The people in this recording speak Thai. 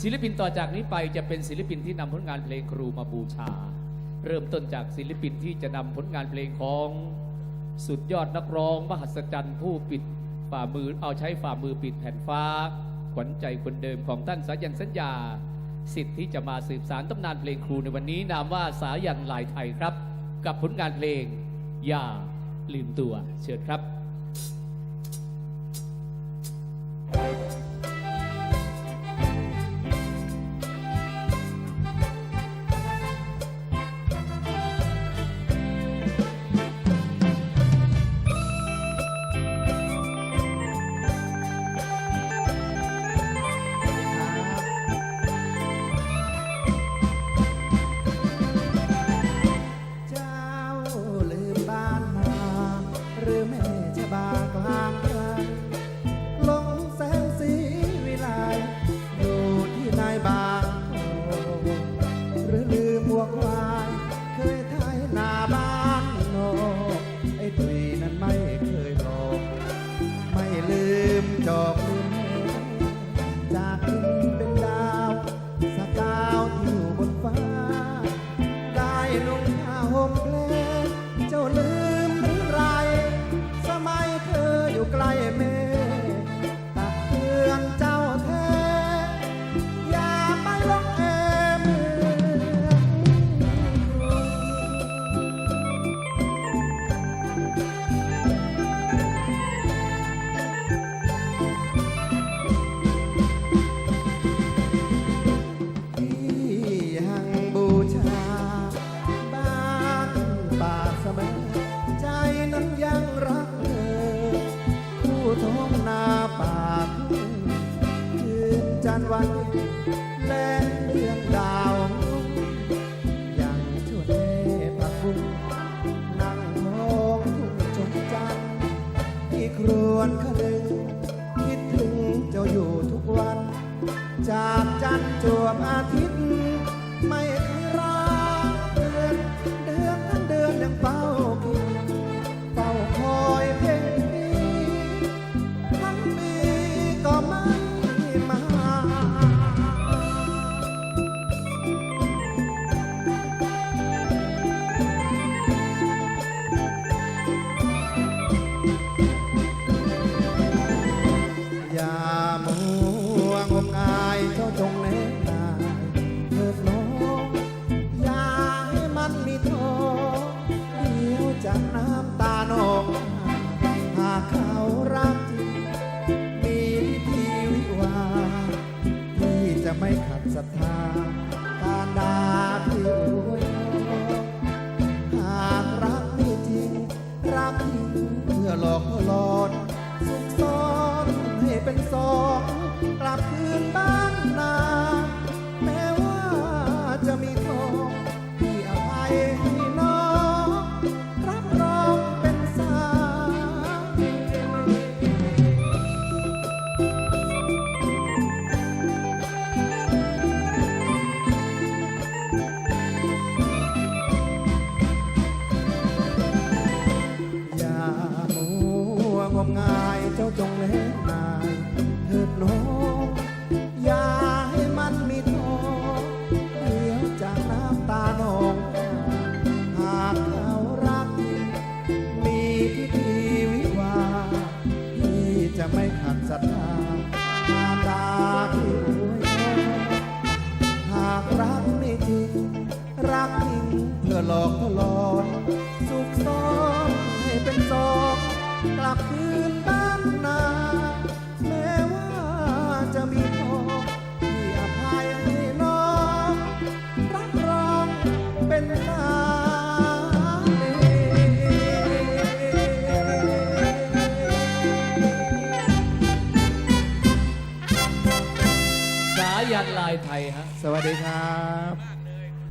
ศิลปินต่อจากนี้ไปจะเป็นศิลปินที่นำผลงานเพลงครูมาบูชา เริ่มต้นจากศิลปินที่จะนำผลงานเพลงของสุดยอดนักร้อง มหัศจรรย์ผู้ปิดฝ่ามือเอาใช้ฝ่ามือปิดแผ่นฟ้า ขวัญใจคนเดิมของท่านสายันสัญญา สิทธิ์ที่จะมาสืบสารตำนานเพลงครูในวันนี้นามว่าสายันลายไทยครับ กับผลงานเพลง อย่าลืมตัวเชิญครับ และเรื่องดาว ไม่ขัดศรัทธาการดาที่อวยหากรักไม่จริง รักจริงเพื่อหลอกหลอนสุขซ้อนให้เป็นสองกลับคืนบ้านนาายเจ้าจงเล่นนาย ลายไทยฮะ สวัสดีครับ